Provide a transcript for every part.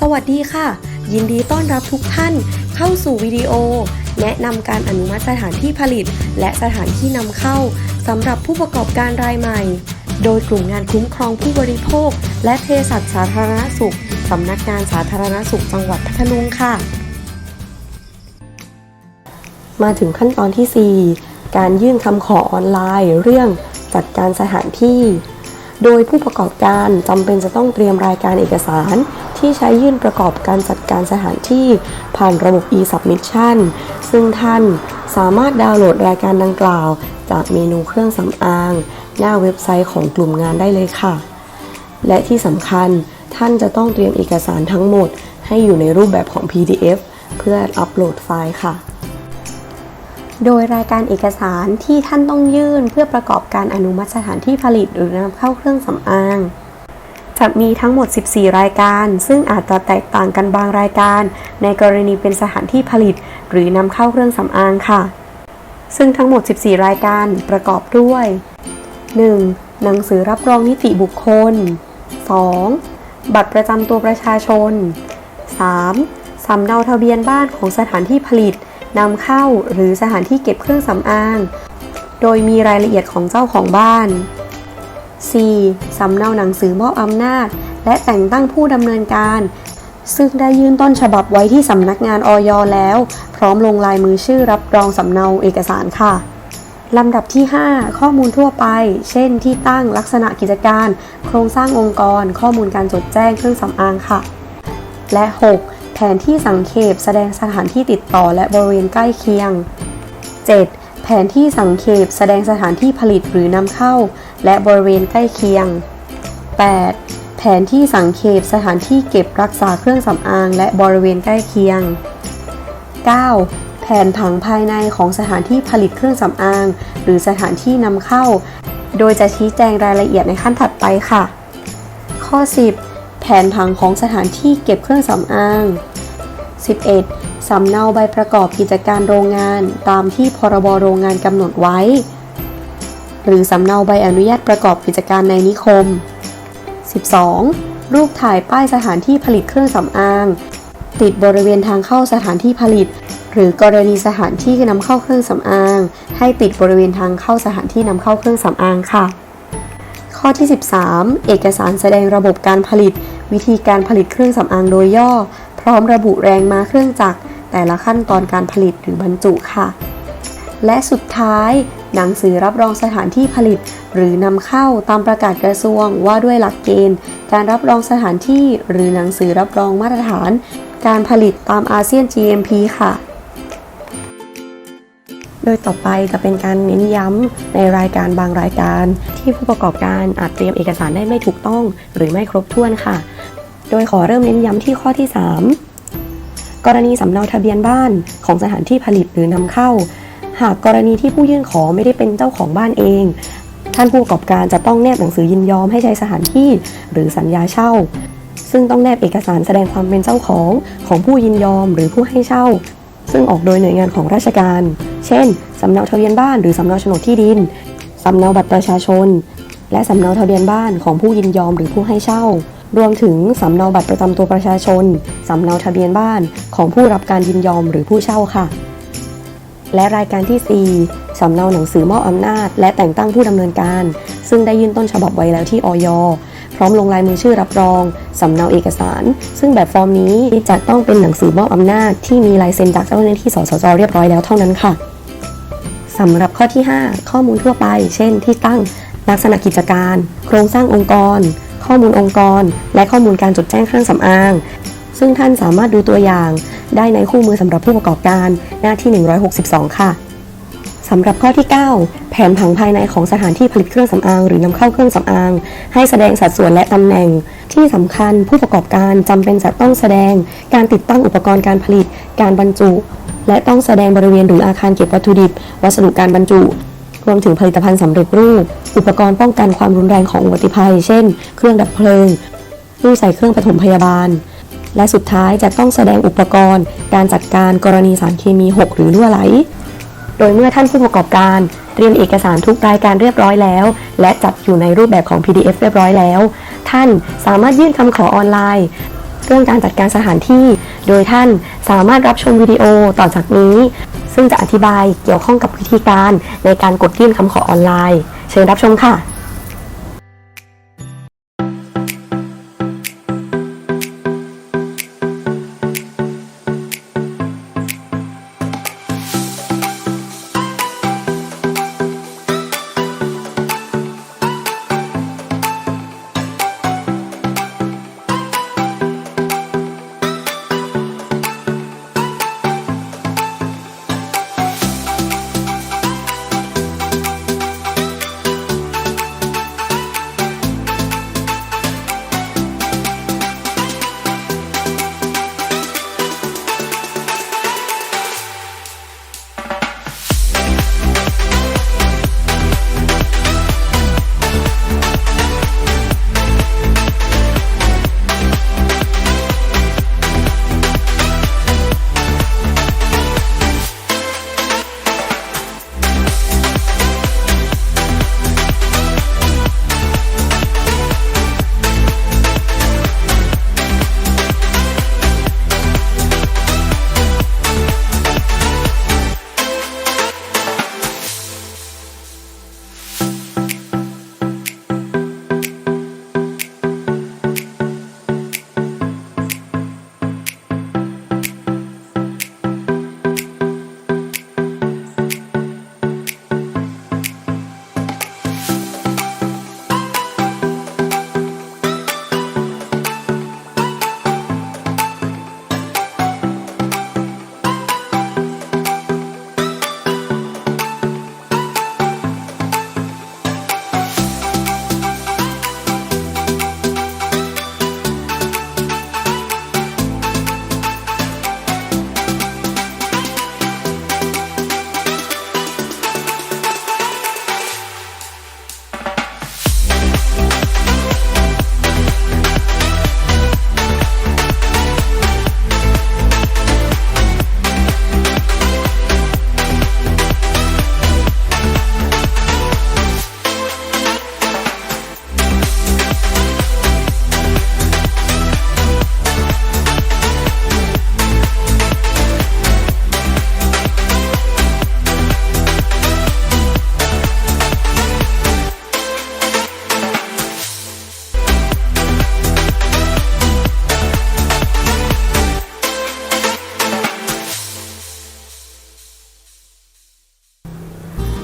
สวัสดีค่ะ ยินดีต้อนรับทุกท่านเข้าสู่วิดีโอ แนะนำการอนุมัติสถานที่ผลิต และสถานที่นำเข้าสำหรับผู้ประกอบการรายใหม่ โดยกลุ่มงานคุ้มครองผู้บริโภค และเภสัชสาธารณสุขสำนักงานสาธารณสุขจังหวัดพัทลุงค่ะ มาถึงขั้นตอนที่ 4 การยื่นคำขอออนไลน์ เรื่องจัดการสถานที่ โดยผู้ประกอบการจำเป็นจะต้องเตรียมรายการเอกสาร ที่ใช้ยื่นประกอบการจัดการสถานที่ผ่านระบบ e-submission ซึ่งท่านสามารถดาวน์โหลดรายการดังกล่าว จากเมนูเครื่องสำอาง หน้าเว็บไซต์ของกลุ่มงานได้เลยค่ะ และที่สำคัญท่านจะต้องเตรียมเอกสารทั้งหมด ให้อยู่ในรูปแบบของ PDF เพื่ออัปโหลดไฟล์ค่ะ โดยรายการเอกสารที่ท่านต้องยื่นเพื่อประกอบการอนุมัติสถานที่ผลิตหรือนำเข้าเครื่องสำอาง จะมีทั้งหมด 14 รายการ ซึ่งอาจจะแตกต่างกันบางรายการ ในกรณีเป็นสถานที่ผลิต หรือนำเข้าเครื่องสำอางค่ะ ซึ่งทั้งหมด 14 รายการประกอบด้วย 1. หนังสือรับรองนิติบุคคล 2. บัตรประจำตัวประชาชน 3. สำเนาทะเบียนบ้านของสถานที่ผลิตนำเข้าหรือสถานที่เก็บเครื่องสำอาง โดยมีรายละเอียดของเจ้าของบ้าน 4. สำเนาหนังสือมอบอำนาจ และแต่งตั้งผู้ดำเนินการ ซึ่งได้ยื่นต้นฉบับไว้ที่สำนักงานออยแล้ว พร้อมลงลายมือชื่อรับรองสำเนาเอกสารค่ะลำดับที่ 5 ข้อมูลทั่วไป เช่น ที่ตั้งลักษณะกิจการ โครงสร้างองค์กร ข้อมูลการจดแจ้งเครื่องสำอางค่ะ และ 6. แผนที่สังเขปแสดงสถานที่ติดต่อและบริเวณใกล้เคียง 7. แผนที่สังเขปแสดงสถานที่ผลิตหรือนำเข้า และบริเวณใกล้เคียง 8. แผนที่สังเขปสถานที่เก็บรักษาเครื่องสำอางและบริเวณใกล้เคียง 9. แผนผังภายในของสถานที่ผลิตเครื่องสำอาง หรือสถานที่นำเข้า โดยจะชี้แจงรายละเอียดในขั้นถัดไปค่ะ ข้อ 10 แผนผังของสถานที่เก็บเครื่องสำอาง 11. สำเนาใบประกอบกิจการโรงงานตามที่พรบโรงงานกำหนดไว้ หรือสำเนาใบอนุญาตประกอบกิจการในนิคม 12. รูปถ่ายป้ายสถานที่ผลิตเครื่องสำอาง ติดบริเวณทางเข้าสถานที่ผลิต หรือกรณีสถานที่นำเข้าเครื่องสำอาง ให้ติดบริเวณทางเข้าสถานที่นำเข้าเครื่องสำอางค่ะ ข้อที่ 13 เอกสารแสดงระบบการผลิต วิธีการผลิตเครื่องสำอางโดยย่อ พร้อมระบุแรงม้าเครื่องจักร แต่ละขั้นตอนการผลิตหรือบรรจุค่ะ และสุดท้าย หนังสือรับรองสถานที่ผลิต หรือนำเข้าตามประกาศกระทรวงว่าด้วยหลักเกณฑ์ การรับรองสถานที่ หรือหนังสือรับรองมาตรฐาน การผลิตตามอาเซียน GMP ค่ะ โดยต่อไปจะเป็นการเน้นย้ำในรายการบางรายการ ที่ผู้ประกอบการอาจเตรียมเอกสารได้ไม่ถูกต้อง หรือไม่ครบถ้วนค่ะ โดยขอเริ่มเน้นย้ำที่ข้อที่ 3 กรณีสำเนาทะเบียนบ้านของสถานที่ผลิตหรือนำเข้า หากกรณีที่ผู้ยื่นขอไม่ได้เป็นเจ้าของบ้านเอง ท่านผู้ประกอบการจะต้องแนบหนังสือยินยอมให้ใช้สถานที่หรือสัญญาเช่า ซึ่งต้องแนบเอกสารแสดงความเป็นเจ้าของของผู้ยินยอมหรือผู้ให้เช่า ซึ่งออกโดยหน่วยงานของราชการ เช่นสำเนาทะเบียนบ้านหรือสำเนาโฉนดที่ดินสำเนาบัตรประชาชน และสำเนาทะเบียนบ้านของผู้ยินยอมหรือผู้ให้เช่า รวมถึงสำเนาบัตรประจำตัวประชาชน สำเนาทะเบียนบ้านของผู้รับการยินยอมหรือผู้เช่าค่ะ และรายการที่ 4 สำเนาหนังสือมอบอำนาจ และแต่งตั้งผู้ดำเนินการ ซึ่งได้ยื่นต้นฉบับไว้แล้วที่อย พร้อมลงลายมือชื่อรับรอง สำเนาเอกสาร ซึ่งแบบฟอร์มนี้จะต้องเป็นหนังสือมอบอำนาจ ที่มีลายเซ็นจากเจ้าหน้าที่สสจเรียบร้อยแล้วเท่านั้นค่ะสำหรับข้อที่ 5 ข้อมูลทั่วไป เช่น ที่ตั้งลักษณะกิจการ โครงสร้างองค์กร ข้อมูลองค์กร และข้อมูลการจดแจ้งเครื่องสำอาง ซึ่งท่านสามารถดูตัวอย่าง ได้ในคู่มือสำหรับผู้ประกอบการหน้าที่ 162 ค่ะสำหรับข้อที่ 9 แผนผังภายในของสถานที่ผลิตเครื่องสำอางหรือนำเข้าเครื่องสำอาง ให้แสดงสัดส่วนและตำแหน่ง ที่สำคัญผู้ประกอบการจำเป็นจะต้องแสดง การติดตั้งอุปกรณ์การผลิต การบรรจุ และต้องแสดงบริเวณหรืออาคารเก็บวัตถุดิบ วัสดุการบรรจุ รวมถึงผลิตภัณฑ์สำเร็จรูป อุปกรณ์ป้องกันความรุนแรงของอุบัติภัย เช่น เครื่องดับเพลิงตู้ใส่เครื่องปฐมพยาบาล และสุดท้ายจะต้องแสดงอุปกรณ์ การจัดการกรณีสารเคมีหกหรือรั่วไหล โดยเมื่อท่านผู้ประกอบการเตรียมเอกสารทุกรายการเรียบร้อยแล้ว และจัดอยู่ในรูปแบบของ PDF เรียบร้อยแล้ว ท่านสามารถยื่นคำขอออนไลน์ เรื่องการจัดการสถานที่ โดยท่านสามารถรับชมวิดีโอต่อจากนี้ ซึ่งจะอธิบายเกี่ยวข้องกับวิธีการในการกดยื่นคำขอออนไลน์ เชิญรับชมค่ะ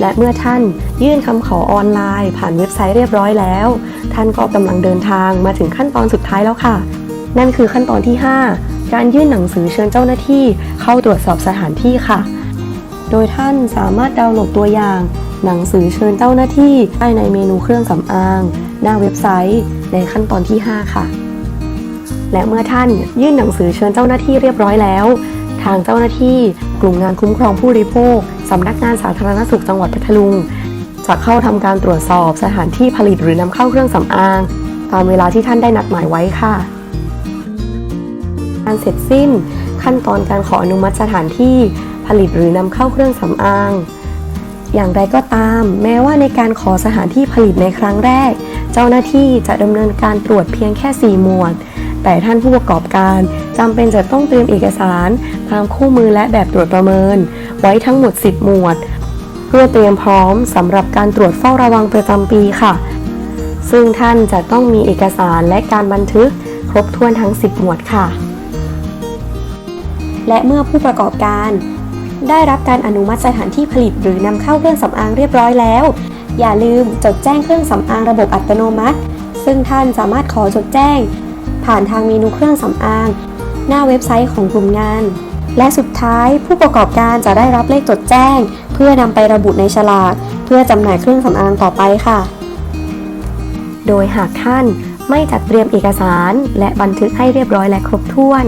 และเมื่อท่านยื่นคำขอออนไลน์ ผ่านเว็บไซต์เรียบร้อยแล้ว ท่านก็กำลังเดินทางมาถึงขั้นตอนสุดท้ายแล้วค่ะ นั่นคือขั้นตอนที่ 5 การยื่นหนังสือเชิญเจ้าหน้าที่ เข้าตรวจสอบสถานที่ค่ะ โดยท่านสามารถดาวน์โหลดตัวอย่าง หนังสือเชิญเจ้าหน้าที่ได้ในเมนูเครื่องสำอาง หน้าเว็บไซต์ ในขั้นตอนที่ 5 ค่ะและเมื่อท่านยื่นหนังสือเชิญเจ้าหน้าที่เรียบร้อยแล้ว ทางเจ้าหน้าที่ กลุ่มงานคุ้มครองผู้บริโภคสำนักงานสาธารณสุขจังหวัดพัทลุง จะเข้าทำการตรวจสอบสถานที่ผลิตหรือนำเข้าเครื่องสำอาง ตามเวลาที่ท่านได้นัดหมายไว้ค่ะ การเสร็จสิ้น ขั้นตอนการขออนุมัติสถานที่ผลิตหรือนำเข้าเครื่องสำอางอย่างไรก็ตาม แม้ว่าในการขอสถานที่ผลิตในครั้งแรก เจ้าหน้าที่จะดำเนินการตรวจเพียงแค่ 4 หมวด แต่ท่านผู้ประกอบการจำเป็นจะต้องเตรียมเอกสารตามคู่มือและแบบตรวจประเมิน ไว้ทั้งหมด 10 หมวด เพื่อเตรียมพร้อมสำหรับการตรวจเฝ้าระวังประจำปีค่ะ ซึ่งท่านจะต้องมีเอกสารและการบันทึกครบถ้วนทั้ง 10 หมวดค่ะ และเมื่อผู้ประกอบการ ได้รับการอนุมัติสถานที่ผลิตหรือนำเข้าเครื่องสำอางเรียบร้อยแล้ว อย่าลืมจดแจ้งเครื่องสำอางระบบอัตโนมัติ ซึ่งท่านสามารถขอจดแจ้ง ผ่านทางเมนูเครื่องสำอาง หน้าเว็บไซต์ของกลุ่มงาน และสุดท้ายผู้ประกอบการจะได้รับเลขจดแจ้ง เพื่อนำไประบุในฉลาก เพื่อจำหน่ายเครื่องสำอางต่อไปค่ะ โดยหากท่านไม่จัดเตรียมเอกสาร และบันทึกให้เรียบร้อยและครบถ้วน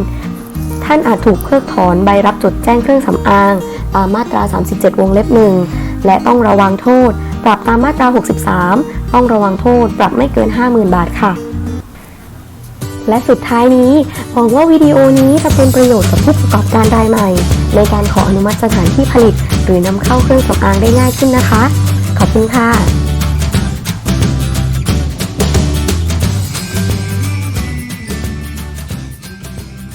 ท่านอาจถูกเพิกถอนใบรับจดแจ้งเครื่องสำอาง ตามมาตรา 37 วงเล็บหนึ่งและต้องระวังโทษ ปรับตามมาตรา 63 ต้องระวังโทษ ปรับไม่เกิน 50,000 บาทค่ะ และสุดท้ายนี้หวังว่าวิดีโอนี้จะเป็นประโยชน์กับผู้ประกอบการรายใหม่ ในการขออนุมัติสถานที่ผลิต หรือนำเข้าเครื่องสำอางได้ง่ายขึ้นนะคะ ขอบคุณค่ะ